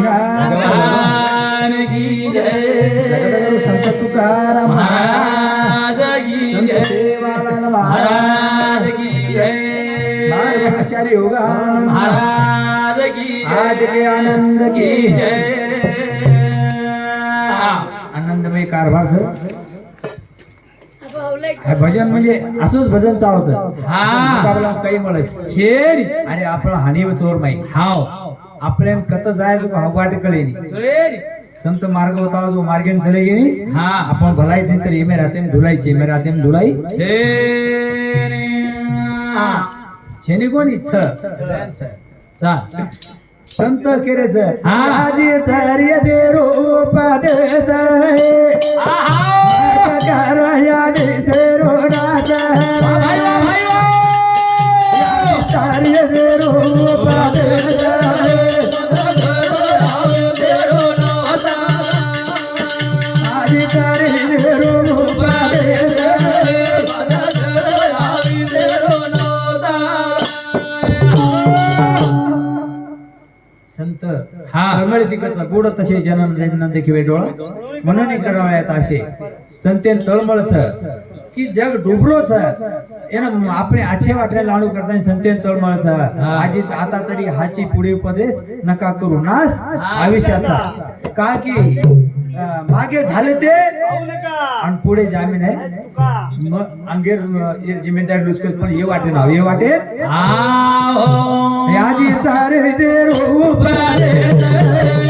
गणपती भगवान की जय जगद्गुरु संत तुकाराम महाराज की संत जय सेवालाल महाराज महाराज की जय मार्गाचार्य योगानंद महाराज की जय आज के आनंद की जय आनंदमय कारभार सर. भजन म्हणजे असंच भजन चावायचं हा. काही म्हणायचं छेरी. अरे आपला हानी चोर माई हाव. आपल्यान कत जायचं का वाट कळेनी कळेल. संत मार्ग होता जो मार्गेन चले गेली हा. आपण भलाई नाही तर एमे राहते धुलायचे एमे राहते धुलाई. छेनी कोणी? छ. चाल संत केरेच हा. आजी धैर्य दे रूप देस हे आहा! करया वा, भाई वा! धैर्य दे संत हा. तिकडचा गोड तसे जनन किवे डोळा म्हणून करावयात असे. संतेन तळमळच. की जग डुबरो आपले आछे वाटले लाडू करता संतेन तळमळ आजी आता तरी हाची पुढे उपदेश नका करू. नास आयुष्याचा. का की मागे झाले ते? आणि पुढे जामीन आहे. अंगेर इर जिमेदार लुचक पण हे वाटे ना हे वाटे? आजी तारे देव उपाय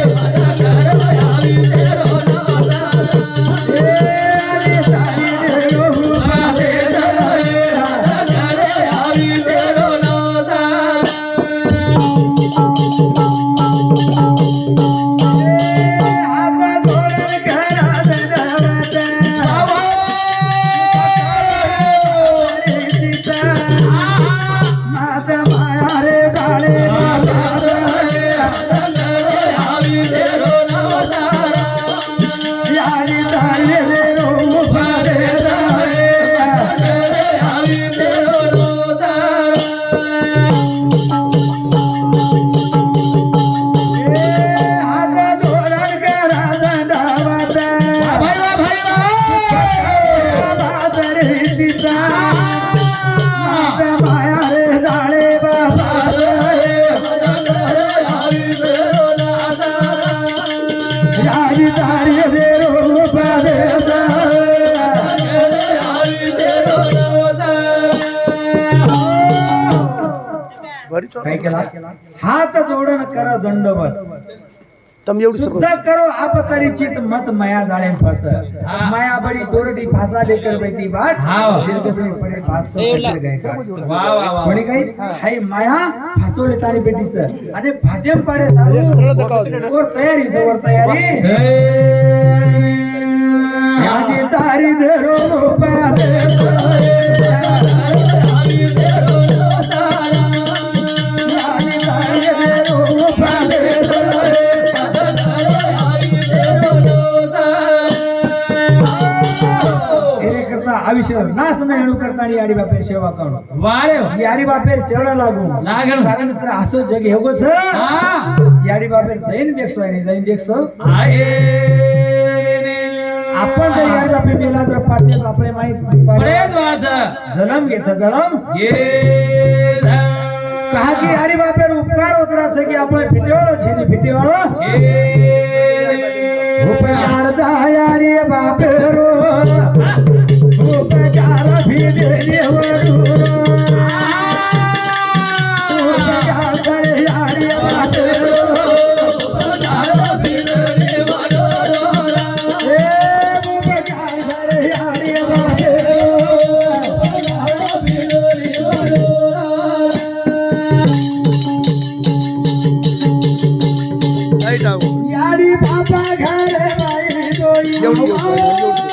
काय केला? हात जोडून कर दंडवत. तम करो आप मत मया जाळे फस. मया बडी चोरटी फासा लेकर बैठी बाट. दीर्घस्मी पडे फास तो पेटर गए का कोणी काही? हाय माया फासोले तारी बेटी सर आणि फासेम पाडे सारू और तयारी जवळ तयारी. माझी तारी धरो बादे કરતા આવિષ્ય નાશ ન હેણું કરતા ની આડી બાપેર સેવા કરું વારે વા. યાડી બાપેર ચેડ લાગુ લાગેલું. કારણ કે આસો જગ હેગો છે હા યાડી બાપેર દઈને દેખસો એની દઈને દેખસો आहे आपण जर याडी बापे मेला जर पाडते तर आपले माई बरेच वाचा जन्म घ्यायचा जन्म ये का की याडी बापेर उपकार उतरायचं की आपण फिटेवाळो छे ने फिटेवाळो उपकार जा याडी बापेरो जोई एवढी एवढी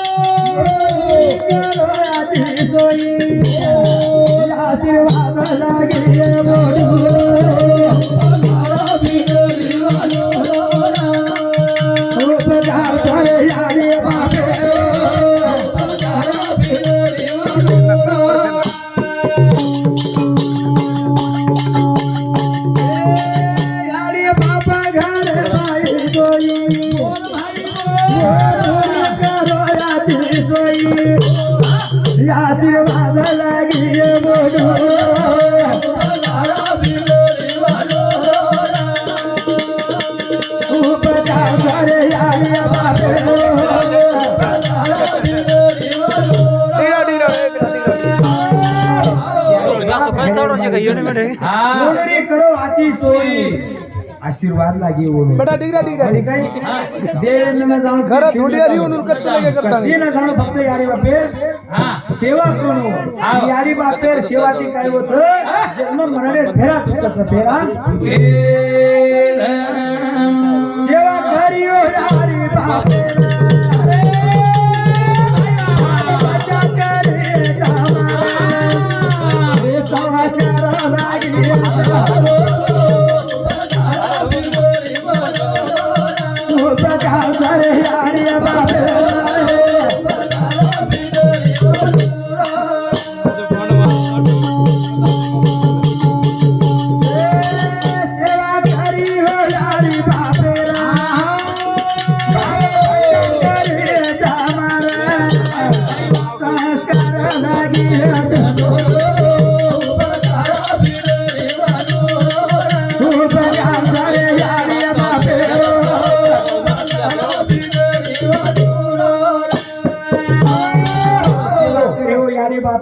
आशीर्वाद लागी ओढून. बेटा धीरा आणि काय देवेंद्र न जाणू घरात थोडी आली म्हणून कच्चं लगे करता. कधी न जाणू फक्त याडी बापेर हा. सेवा करू. याडी बापेर सेवा ती काय होच जन्म मरणे फेरा चुकच फेरा. सेवा करियो याडी बापेर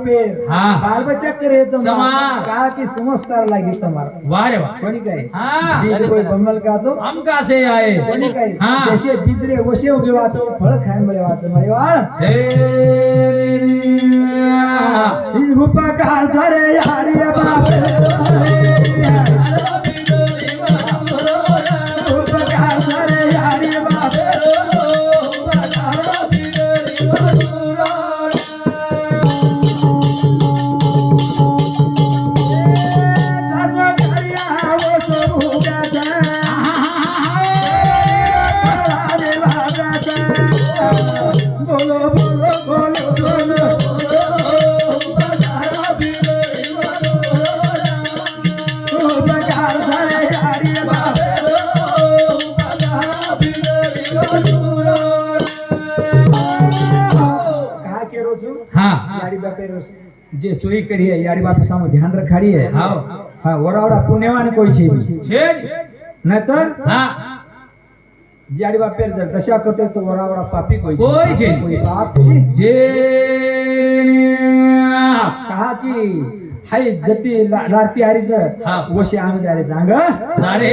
पेर हाँ बाल बच्चा करे तमार कहा कि संस्कार लागी तमार वाह रे वाह कोनी काय बीज कोई बमल का तो हम का से आए कोनी काय जसे बीज रे वसे उगे वाचो फळ खायन मळे वाचो मळे वाळ ही रूपा का झरे यारी बाप रे करी यारी बापी सामू ध्यान रख खड़ी है हां हां ओरावड़ा पुण्यवान कोई छे छे नतर हां. जारी बाप पेर जर दशा करते तो ओरावड़ा पापी कोई कोई छे कोई पापी. जे की हाय जती लाडती आरी सर. वशे आम्ही जारे सांग. सारे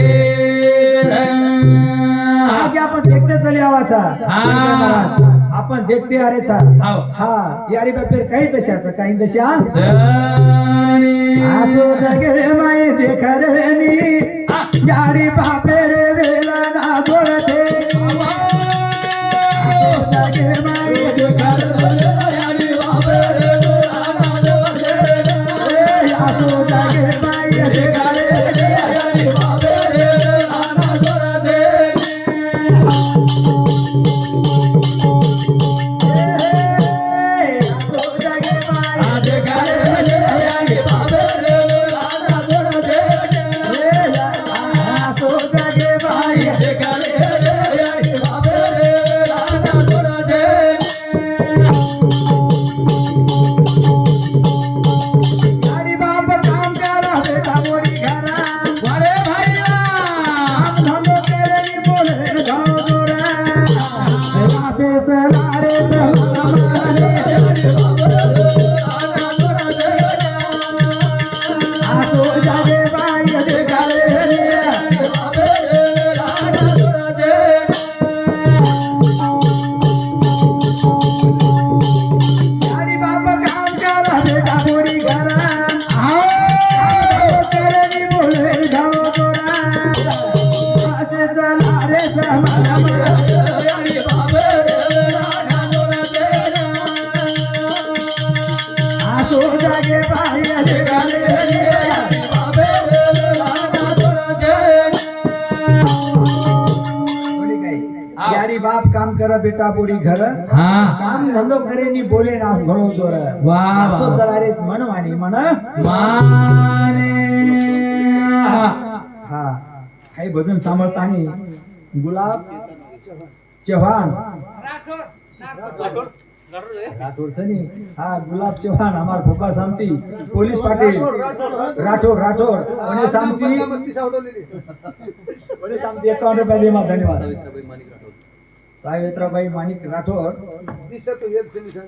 हा की आपण देखते चले आवाज महाराज आपण देखते अरेचा हाव. हा. यारी बापेर काही दशाचं काही दशा. आसो जगे माय देखरनी यारी बापेर वेला ना बाप काम करा बेटा बोडी घर. काम धंदो करे नी बोले नास घणो जोर. वाह. चला रे मन वाणी मन. हा. हाय भजन सांभाळतानी गुलाब चव्हाण. राठोड सनी हा गुलाब चव्हाण हमार फुफा सामती. पोलीस पाटील. राठोड राठोड. सामती. कोणी सामती एकावन्न रुपये दे धन्यवाद. सावित्राबाई माणिक राठोड.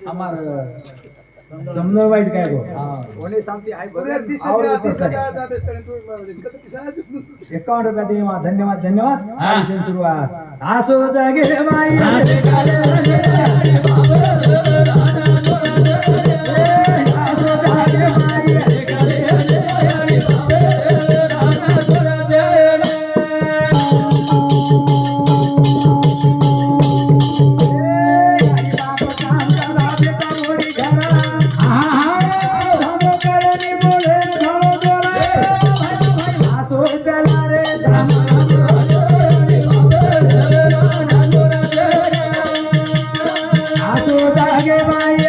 हमार समजवायचं काय गो? कोणी सामती हाय आवडते एकावन्न रुपये दे मला धन्यवाद धन्यवाद. हा. चालीस सुरुवात. असो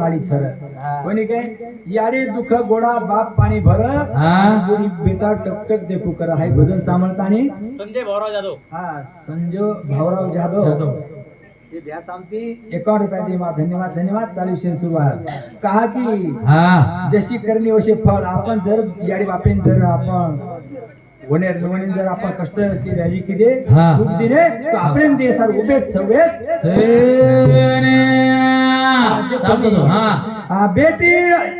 आली सर कोणी काय? याडी दुख गोडा बाप पाणी भर. हा. गोडी बेटा टकटक देखू कर. हाय भजन सांभाळतानी संजय भाऊराव जाधव. हा संजय भाऊराव जाधव. एकावन्न रुपया दे मा धन्यवाद धन्यवाद. चालू शेन सुरुवात कहा की हा. जशी करणी वशी फळ. आपण जर याडी बापेन जर आपण होण्यार निवडीन जर आपण कष्ट केले किती. दुःख दिले तो आपले दे सर उभेच सवेच चालतो हा. बेटी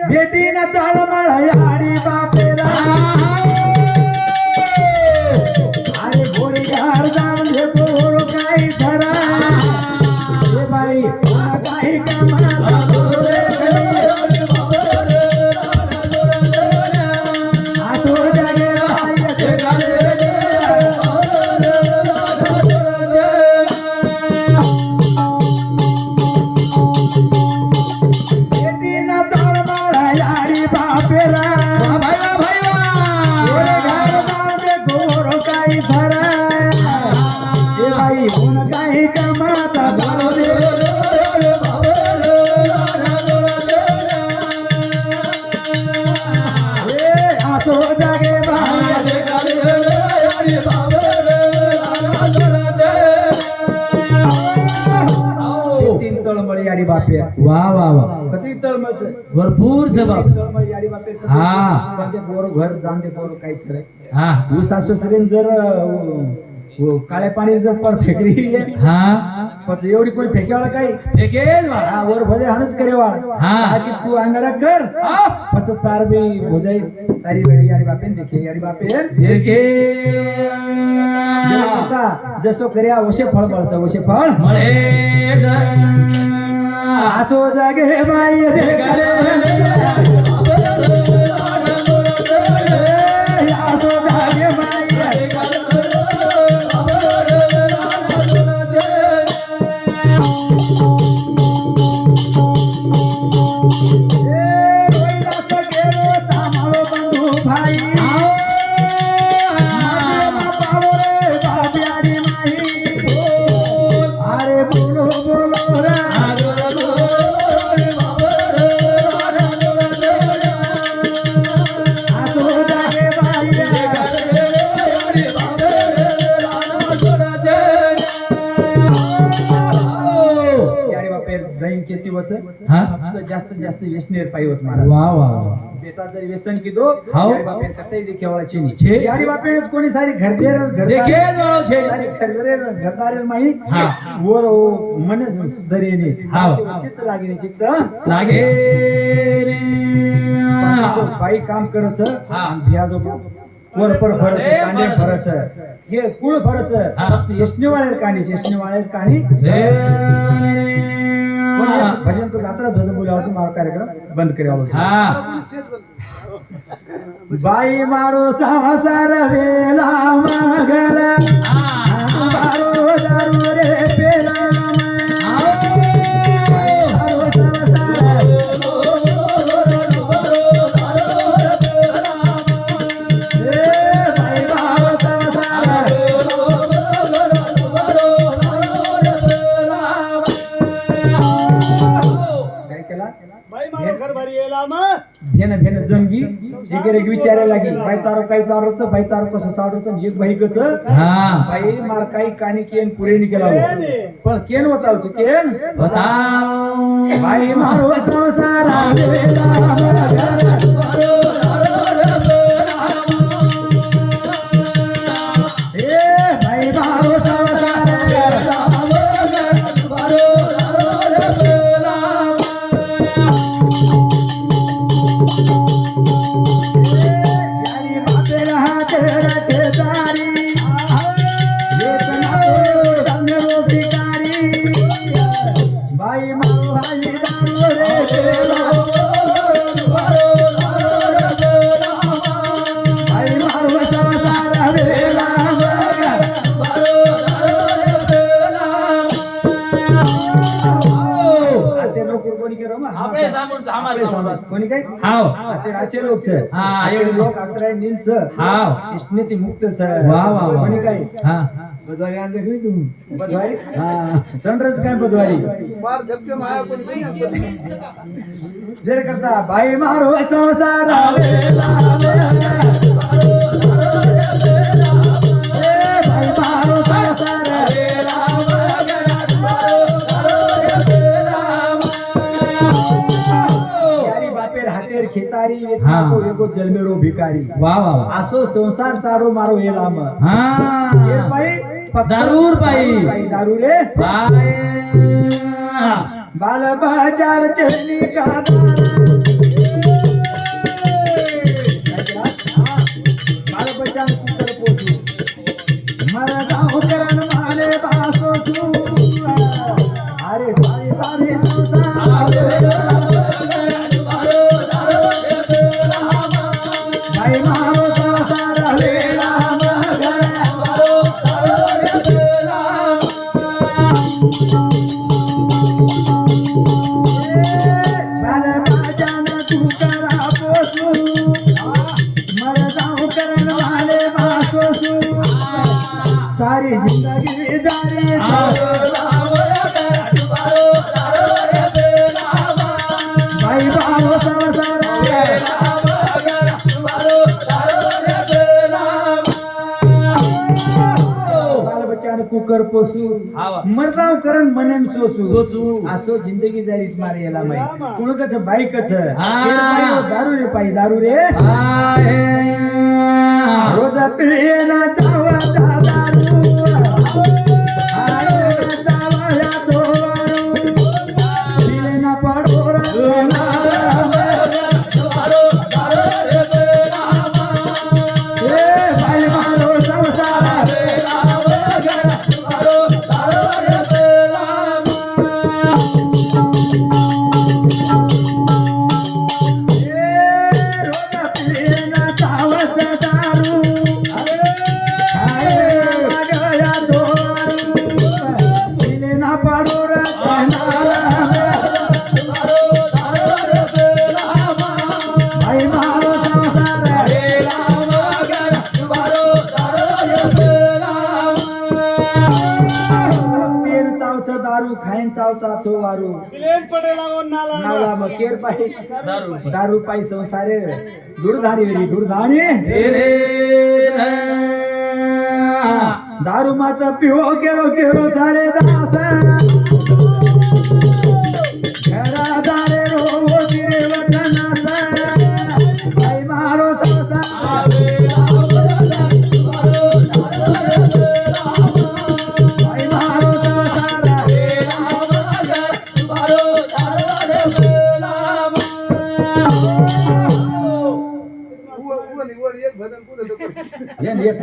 बेटी न तळमळ याडी बापेरा अरे गोरी घर जाऊन दे पोर काही धरा हे बाई काही कामाला याडी बापे. वा वा वा. कधी तळमळ भरपूर सबाब तळमळी याडी बापे? हा. पण ते पोर घर ते पोर काहीच रे हा. ऊस सासूसरीन जर अं, व- काळ्या पाणी जर पर फेकली हा. पच एवढी पण फेकेवाळा काही? फेकेल वा हा वर भजे हाणूच करेवाळ. हा. की तू अंगडा कर. हा. पच तार बी भोजाई तारी वेळी याडी बापेन देखे याडी बापेन देखे. जसो कर्या वशे फळ बळचं वशे फळ मळे आसो जागे बाई दिवस जास्त जास्त वेसनेर पाहिवस महाराज जर व्यसन किदो हाओ बापे कतई कोणी सारी घरदेर घरदार देखे सारी घरदारे माही. वर मन सुधरेने. हाओ चित्त लागे चित्त लागे बाई काम करच भिया जो वरपर फरच कांदे फरच. हे कुळ फरच. फक्त यशनेवाळ्यार काणी यशनेवाळ्यार काणी भजन करून आता ध्वज बोलावाचा मार कार्यक्रम बंद करावा बाई मारो सहा वेला मगर एक एक विचारायला लागी बाई तारो काही चालवच बाई तारो कसं चालवच एक बाई कच हा. बाई मार काही काणी केन पुरेनी केला. पण केन होतावच केन बताओ बाई मारो संसार सरपंच आम्हाला कोणी काय? हाव. आतेराचे लोक सर. हा, लोक अकरा नील सर. हाव. इष्णती मुक्त सर. वा, वा, कोणी काय? बुधवारी आंधे होई तू बुधवारी. हा. सनरस काय बुधवारी? जर करता. बाई मारो संसारा वेला वेला. पेर हातेर खेतारी वेचना को एगो जल रो भिकारी वाह वाह आसो संसार चारो मारो हे लाम. हां. येर पाई दारूर पाई. पाई दारू रे बाल बाजार चली का दारू. મને એમ સોચું. સોસું. આસો જિંદગી જારીસ મારે એલા મય કોણ કછ બાઈક કછ હા. દારૂ રે પાઈ દારૂ રે. ભાઈ चाचो वारू. नाला मकेर पाई दारू पाई संसारे दुडधाणी वेरी दुडधाणी दारू मात पिओ केरो केरो सारे दास.